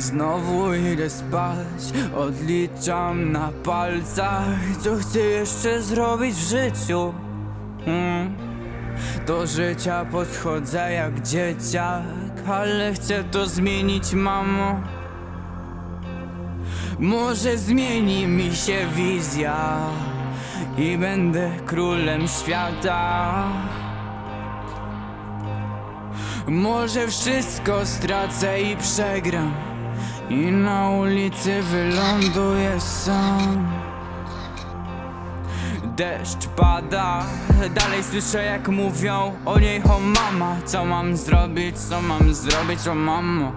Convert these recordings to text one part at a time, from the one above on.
Znowu idę spać, odliczam na palcach. Co chcę jeszcze zrobić w życiu? Mm. Do życia podchodzę jak dzieciak Ale chcę to zmienić, mamo. Może zmieni mi się wizja I będę królem świata. Może wszystko stracę i przegram I na ulicy wyląduję sam Deszcz pada, dalej słyszę jak mówią o niej o mama Co mam zrobić, co mam zrobić, o mamo?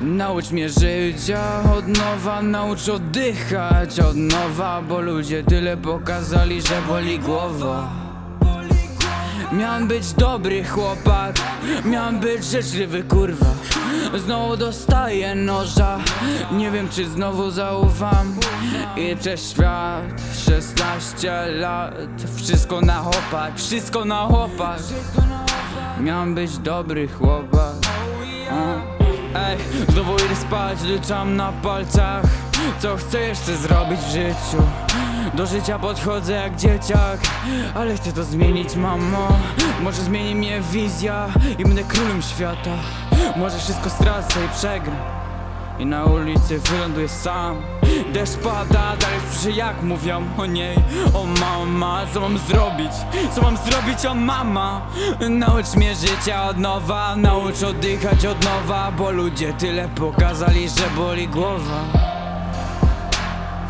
Naucz mnie życia od nowa, naucz oddychać. Od nowa Bo ludzie tyle pokazali, że boli głowa Miałem być dobry chłopak Miałem być życzliwy kurwa. Znowu dostaję noża Nie wiem czy znowu zaufam. I cześć świat 16 lat Wszystko na chłopak Wszystko na chłopak. Miałem być dobry chłopak. Ej, znowu idę spać, liczam na palcach. Co chcę jeszcze zrobić w życiu Do życia podchodzę jak dzieciak Ale chcę to zmienić, mamo. Może zmieni mnie wizja I będę królem świata. Może wszystko stracę i przegram. I na ulicy wyląduję sam. Deszcz pada, dalej słyszę jak mówią o niej. O mama, co mam zrobić? Co mam zrobić, o mama? Naucz mnie życia od nowa Naucz oddychać od nowa Bo ludzie tyle pokazali, że boli głowa.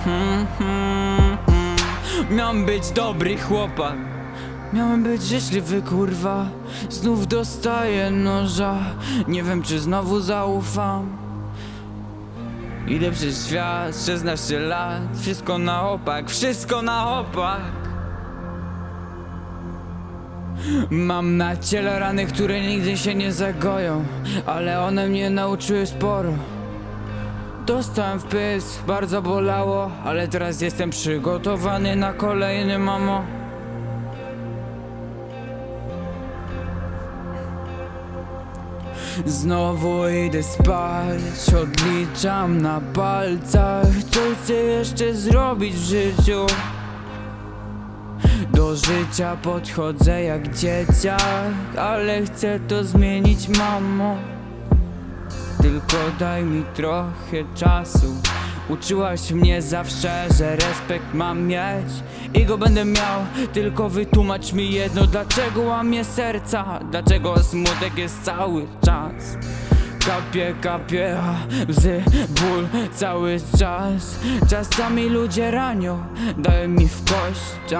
Hmm, hmm. Miałem być dobry chłopak. Miałem być życzliwy kurwa. Znów dostaję noża. Nie wiem czy znowu zaufam. Idę przez świat, 16 lat. Wszystko na opak, wszystko na opak. Mam na ciele rany, które nigdy się nie zagoją Ale one mnie nauczyły sporo Dostałem w pysk, bardzo bolało Ale teraz jestem przygotowany na kolejny, mamo. Znowu idę spać, odliczam na palcach. Co chcę jeszcze zrobić w życiu? Do życia podchodzę jak dzieciak Ale chcę to zmienić, mamo Tylko daj mi trochę czasu. Uczyłaś mnie zawsze, że respekt mam mieć. I go będę miał, tylko wytłumacz mi jedno Dlaczego łamie serca, dlaczego smutek jest cały czas? Kapie, kapie, łzy, ból cały czas. Czasami ludzie ranią, dają mi w kość.